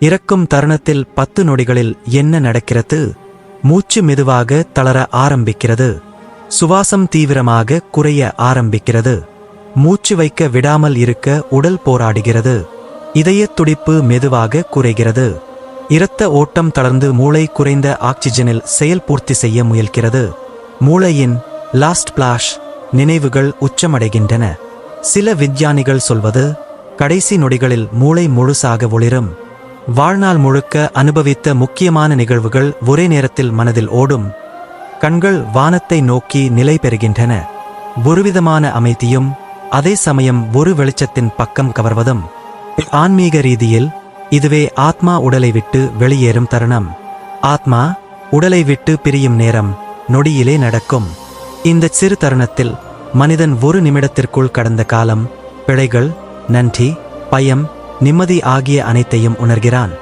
இறக்கும் தருணத்தில் பத்து நொடிகளில் என்ன நடக்கிறது? மூச்சு மெதுவாக தளர ஆரம்பிக்கிறது. சுவாசம் தீவிரமாக குறைய ஆரம்பிக்கிறது. மூச்சு வைக்க விடாமல் இருக்க உடல் போராடுகிறது. இதயத் துடிப்பு மெதுவாக குறைகிறது. இரத்த ஓட்டம் தளர்ந்து மூளை குறைந்த ஆக்சிஜனில் செயல் பூர்த்தி செய்ய முயல்கிறது. மூளையின் லாஸ்ட் பிளாஷ் நினைவுகள் உச்சமடைகின்றன. சில விஞ்ஞானிகள் சொல்வது கடைசி நொடிகளில் மூளை முழுசாக ஒளிரும். வாழ்நாள் முழுக்க அனுபவித்த முக்கியமான நிகழ்வுகள் ஒரே நேரத்தில் மனதில் ஓடும். கண்கள் வானத்தை நோக்கி நிலை பெறுகின்றன. ஒருவிதமான அமைதியும் அதே சமயம் ஒரு வெளிச்சத்தின் பக்கம் கவர்வதும். ஆன்மீக ரீதியில் இதுவே ஆத்மா உடலை விட்டு வெளியேறும் தருணம். ஆத்மா உடலை விட்டு பிரியும் நேரம் நொடியிலே நடக்கும். இந்த சிறு தருணத்தில் மனிதன் ஒரு நிமிடத்திற்குள் கடந்த காலம் பிழைகள் நன்றி பயம் நிம்மதி ஆகிய அனைத்தையும் உணர்கிறான்.